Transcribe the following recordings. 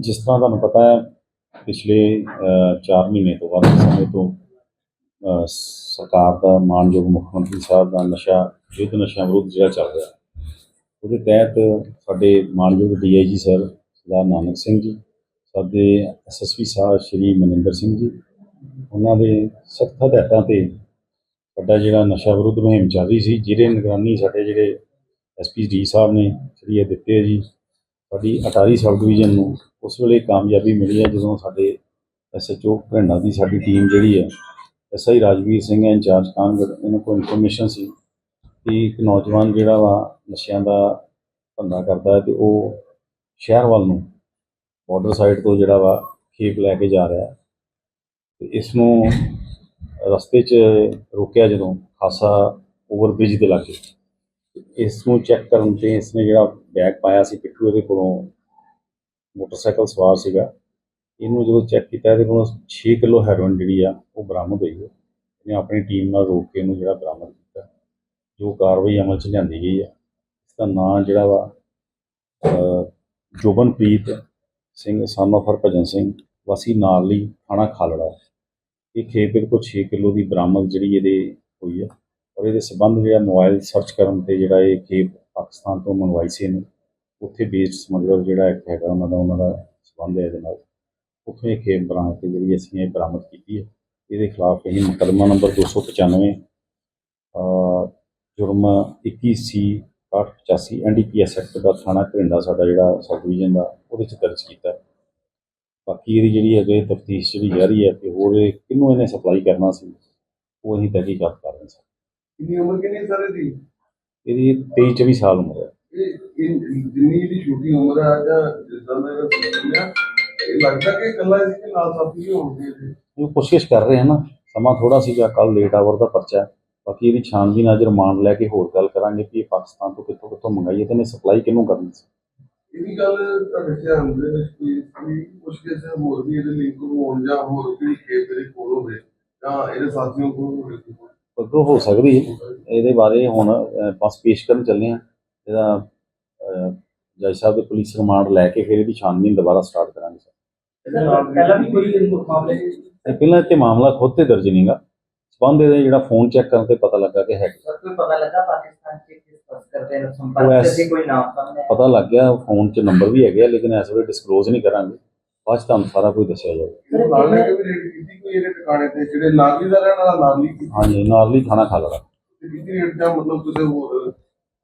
ਜਿਸ ਤਰ੍ਹਾਂ ਤੁਹਾਨੂੰ ਪਤਾ ਹੈ, ਪਿਛਲੇ 4 ਮਹੀਨੇ ਤੋਂ ਵੱਧ ਸਮੇਂ ਤੋਂ ਸਰਕਾਰ ਦਾ ਮਾਨਯੋਗ ਮੁੱਖ ਮੰਤਰੀ ਸਾਹਿਬ ਦਾ ਨਸ਼ਾ, ਯੁੱਧ ਨਸ਼ਾ ਵਿਰੁੱਧ ਜਿਹੜਾ ਚੱਲ ਰਿਹਾ, ਉਹਦੇ ਤਹਿਤ ਸਾਡੇ ਮਾਨਯੋਗ ਡੀਆਈਜੀ ਸਰ ਸਰਦਾਰ ਨਾਨਕ ਸਿੰਘ ਜੀ, ਸਾਡੇ ਐਸਐਸਪੀ ਸਾਹਿਬ ਸ਼੍ਰੀ ਮਨਿੰਦਰ ਸਿੰਘ ਜੀ, ਉਹਨਾਂ ਦੇ ਸਖਤ ਹਦਾਇਤਾਂ ਤੇ ਸਾਡਾ ਜਿਹੜਾ ਨਸ਼ਾ ਵਿਰੁੱਧ ਮੁਹਿੰਮ ਚੱਲ ਰਹੀ ਸੀ, ਜਿਹਦੇ ਨਿਗਰਾਨੀ ਸਾਡੇ ਜਿਹੜੇ ਐਸਪੀ ਡੀ ਸਾਹਿਬ ਨੇ ਜਿਹੜੀ ਇਹ ਦਿੱਤੇ ਹੈ ਜੀ ਸਾਡੀ ਅਟਾਰੀ ਸਬ ਡਿਵੀਜ਼ਨ ਨੂੰ ਉਸ ਵੇਲੇ ਕਾਮਯਾਬੀ ਮਿਲੀ ਹੈ ਜਦੋਂ ਸਾਡੇ ਐਸਐਚਓ ਭਰਿੰਡਾ ਦੀ ਸਾਡੀ ਟੀਮ ਜਿਹੜੀ ਹੈ ਐਸਆਈ ਰਾਜਵੀਰ ਸਿੰਘ ਹੈ, ਇੰਚਾਰਜ ਕਾਨਗੜ, ਇਹਨਾਂ ਕੋਲ ਇਨਫੋਰਮੇਸ਼ਨ ਸੀ ਕਿ ਇੱਕ ਨੌਜਵਾਨ ਜਿਹੜਾ ਵਾ ਨਸ਼ਿਆਂ ਦਾ ਧੰਦਾ ਕਰਦਾ ਹੈ ਤੇ ਉਹ ਸ਼ਹਿਰ ਵੱਲ ਨੂੰ ਬਾਰਡਰ ਸਾਈਡ ਤੋਂ ਜਿਹੜਾ ਵਾ ਖੇਪ ਲੈ ਕੇ ਜਾ ਰਿਹਾ ਹੈ ਤੇ ਇਸ ਨੂੰ ਰਸਤੇ 'ਚ ਰੋਕਿਆ ਜਦੋਂ ਖਾਸਾ ਓਵਰਬ੍ਰਿਜ ਦੇ ਲਾਗੇ। ਇਸ ਨੂੰ ਚੈੱਕ ਕਰਨ ਤੇ ਇਸ ਨੇ ਜਿਹੜਾ ਬੈਗ ਪਾਇਆ ਸੀ ਪਿੱਠੂ ਇਹਦੇ ਕੋਲੋਂ, ਮੋਟਰਸਾਈਕਲ ਸਵਾਰ ਸੀਗਾ। ਇਹਨੂੰ ਜਦੋਂ ਚੈੱਕ ਕੀਤਾ, ਇਹਦੇ ਕੋਲੋਂ 6 ਕਿਲੋ ਹੈਰੋਇਨ ਜਿਹੜੀ ਆ, ਉਹ ਬਰਾਮਦ ਹੋਈ ਹੈ ਇਹਨੇ ਆਪਣੀ ਟੀਮ ਨਾਲ ਰੋਕ ਕੇ ਇਹਨੂੰ ਜਿਹੜਾ ਬਰਾਮਦ ਕੀਤਾ। ਜੋ ਕਾਰਵਾਈ ਅਮਲ 'ਚ ਲਿਆਂਦੀ ਗਈ ਹੈ ਇਸ ਦਾ ਨਾਂ ਜਿਹੜਾ ਵਾ ਜੋਬਨਪ੍ਰੀਤ ਸਿੰਘ, son ਹਰਭਜਨ ਸਿੰਘ, ਵਾਸੀ ਨਾਲ ਲਈ ਥਾਣਾ ਖਾਲੜਾ। ਇਹ ਖੇਪ ਇਹਦੇ ਕੋਲ 6 ਕਿਲੋ ਦੀ ਬਰਾਮਦ ਜਿਹੜੀ ਇਹਦੇ ਹੋਈ ਹੈ ਔਰ ਇਹਦੇ ਸੰਬੰਧ ਜਿਹੜਾ ਮੋਬਾਈਲ ਸਰਚ ਕਰਨ ਤੇ ਜਿਹੜਾ ਇਹ ਖੇਪ ਪਾਕਿਸਤਾਨ ਤੋਂ ਮੰਗਵਾਈ ਸੀ ਇਹਨੇ, ਉੱਥੇ ਬੇਸਡ ਸਮਗਲਰ ਜਿਹੜਾ ਇੱਕ ਹੈਗਾ ਉਹਨਾਂ ਦਾ ਉਹਨਾਂ ਦਾ ਸੰਬੰਧ ਹੈ ਇਹਦੇ ਨਾਲ। ਉੱਥੋਂ ਇਹ ਖੇਪ ਬਰਾਮਦ ਤੇ ਜਿਹੜੀ ਅਸੀਂ ਇਹ ਬਰਾਮਦ ਕੀਤੀ ਹੈ, ਇਹਦੇ ਖਿਲਾਫ ਅਸੀਂ ਮੁਕੱਦਮਾ ਨੰਬਰ 295 ਅਹ, ਜੁਰਮ 21 ਸੀ 885 ਐਨਡੀਪੀਐਸ ਐਕਟ ਦਾ ਥਾਣਾ ਘਰਿੰਡਾ ਸਾਡਾ ਜਿਹੜਾ ਸਬ ਡਿਵੀਜ਼ਨ ਦਾ, ਉਹਦੇ ਚ ਦਰਜ ਕੀਤਾ ਬਾਕੀ ਇਹਦੀ ਜਿਹੜੀ ਅੱਗੇ ਤਫਤੀਸ਼ ਜਿਹੜੀ ਜਾਰੀ ਹੈ ਕਿ ਹੋਰ ਕਿਹਨੂੰ ਇਹਨੇ ਸਪਲਾਈ ਕਰਨਾ ਸੀ, ਉਹ ਅਸੀਂ ਤਹਿਕੀਕਾਤ ਕਰ ਰਹੇ ਹਾਂ। ਕਿੰਨੀ ਉਮਰ ਕਿੰਨੀ ਸਾਰੇ ਦੀ ਇਹਦੀ 23 24 ਸਾਲ ਉਮਰ ਹੈ ਇਹ ਇਹ ਜਿੰਨੀ ਦੀ ਛੋਟੀ ਉਮਰ ਹੈ ਜਾਂ ਜਿੱਦਾਂ ਦਾ ਇਹਦਾ ਸਿਸਟਮ ਆ ਇਹ ਲੱਗਦਾ ਕਿ ਇਕੱਲਾ ਇਸ ਦੇ ਨਾਲ ਸਾਥੀ ਵੀ ਹੋਣਗੇ ਇਹਦੇ। ਉਹ ਕੋਸ਼ਿਸ਼ ਕਰ ਰਹੇ ਹਾਂ ਨਾ ਸਮਾਂ ਥੋੜਾ ਸੀਗਾ ਕੱਲ ਲੇਟ ਆਵਰ ਦਾ ਪਰਚਾ ਹੈ। ਬਾਕੀ ਇਹਦੀ ਛਾਨਬੀਨ ਅੱਜ ਰਿਮਾਂਡ ਲੈ ਕੇ ਹੋਰ ਗੱਲ ਕਰਾਂਗੇ ਕਿ ਇਹ ਪਾਕਿਸਤਾਨ ਤੋਂ ਕਿੱਥੋਂ ਕਿੱਥੋਂ ਮੰਗਾਈ ਹੈ ਤੇ ਇਹਨੇ ਸਪਲਾਈ ਕਿਹਨੂੰ ਕਰਨੀ ਸੀ ਇਹ ਵੀ ਗੱਲ ਤੁਹਾਡੇ ਧਿਆਨ ਦੇ ਵਿੱਚ ਕੋਈ ਕੋਈ ਕੁਝ ਕਿਸੇ ਹੋਰ ਵੀ ਇਹਦੇ ਲਿੰਕ ਹੋਣ ਜਾਂ ਹੋਰ ਕੋਈ ਕੇਸ ਦੇ ਕੋਲ ਹੋਵੇ ਜਾਂ ਇਹਦੇ ਸਾਥੀਆਂ ਕੋਲ ਹੋਵੇ ਅੱਗੋਂ ਹੋ ਸਕਦੀ ਹੈ ਇਹਦੇ ਬਾਰੇ ਹੁਣ ਬਸ ਪੇਸ਼ ਕਰਨ ਚੱਲੇ ਆ ਇਹਦਾ ਜੱਜ ਸਾਹਿਬ ਦੇ ਪੁਲਿਸ ਰਿਮਾਂਡ ਲੈ ਕੇ ਫਿਰ ਇਹਦੀ ਛਾਨਬੀਨ ਦੁਬਾਰਾ ਸਟਾਰਟ ਕਰਾਂਗੇ ਸਰ। ਪਹਿਲਾਂ ਵੀ ਕੋਈ ਮਾਮਲੇ ਇਹ ਪਹਿਲਾਂ ਇੱਥੇ ਮਾਮਲਾ ਖੁਦ ਤੇ ਦਰਜ ਨਹੀਂਗਾ। ਸਬੰਧ ਇਹਦੇ ਜਿਹੜਾ ਫੋਨ ਚੈੱਕ ਕਰਨ ਤੇ ਪਤਾ ਲੱਗਾ ਕਿ ਹੈ ਸਰ ਕੋਈ ਪਤਾ ਲੱਗਾ ਪਾਕਿਸਤਾਨ ਚ ਕਿਸ ਪਾਸ ਕਰਦੇ ਨੇ ਉਹ ਸੰਪਰਕ ਐਸ- ਕਰਦੇ ਕੋਈ ਨਾਮ ਸਾਹਮਣੇ ਆਇਆ? ਪਤਾ ਲੱਗ ਗਿਆ ਫੋਨ 'ਚ ਨੰਬਰ ਵੀ ਹੈਗੇ ਆ, ਲੇਕਿਨ ਇਸ ਵੇਲੇ ਡਿਸਕਲੋਜ਼ ਨਹੀਂ ਕਰਾਂਗੇ। ਬਾਅਦ 'ਚ ਤੁਹਾਨੂੰ ਸਾਰਾ ਕੁਝ ਦੱਸਿਆ ਜਾਊਗਾ। ਨਾਲ ਲੈ ਕੇ ਵੀ ਰੇਡ ਕੀਤੀ ਕੋਈ ਇਹਦੇ ਟਿਕਾਣੇ ਤੇ ਜਿਹੜੇ ਨਾਗਲੀ ਦਾ ਰਹਿਣ ਵਾਲਾ ਨਾਗਲੀ ਕੀਤੀ ਹਾਂਜੀ ਨਾਲ ਹੀ ਥਾਣਾ ਖਾਲੜਾ। ਤੇ ਕੀਤੀ ਰੇਡ ਜਾਂ ਮਤਲਬ ਕਿਸੇ ਹੋਰ?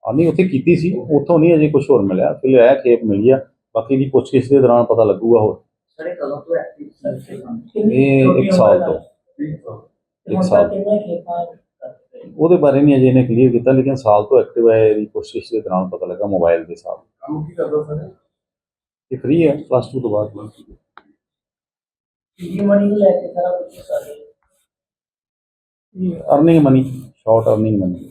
ਆ ਨਹੀਂ ਉੱਥੇ ਕੀਤੀ ਸੀ ਉੱਥੋਂ ਨਹੀਂ ਅਜੇ ਕੁਝ ਹੋਰ ਮਿਲਿਆ। ਫਿਰ ਇਹ ਖੇਪ ਮਿਲੀ ਆ ਬਾਕੀ ਦੀ ਪੁੱਛਗਿੱਛ ਦੇ ਦੌਰਾਨ ਪਤਾ ਲੱਗੂਗਾ ਹੋਰ। ਸਰ ਇਹ ਕਦੋਂ ਤੋਂ ਐਕਟਿਵ ਸਰ ਇਹ ਇੱਕ ਸਾਲ ਤੋਂ। ਇੱਕ ਸਾਲ। ਉਹਦੇ ਬਾਰੇ ਨਹੀਂ ਅਜੇ ਇਹਨੇ ਕਲੀਅਰ ਕੀਤਾ ਲੇਕਿਨ ਸਾਲ ਤੋਂ ਐਕਟਿਵ ਹੈ ਇਹਦੀ ਪੁੱਛਗਿੱਛ ਦੇ ਦੌਰਾਨ ਪਤਾ ਲੱਗਾ ਮੋਬਾਈਲ ਦੇ ਹਿਸਾਬ ਕੰਮ ਕੀ ਕਰਦਾ ਸਰ ਇਹ ਫ੍ਰੀ ਹੈ ਪਲੱਸ 2 ਤੋਂ ਬਾਅਦ ਕੀ ਮਨੀ ਲੈ ਕੇ ਸਾਰਾ ਕੁਝ ਸਾਰੇ earning money short earning money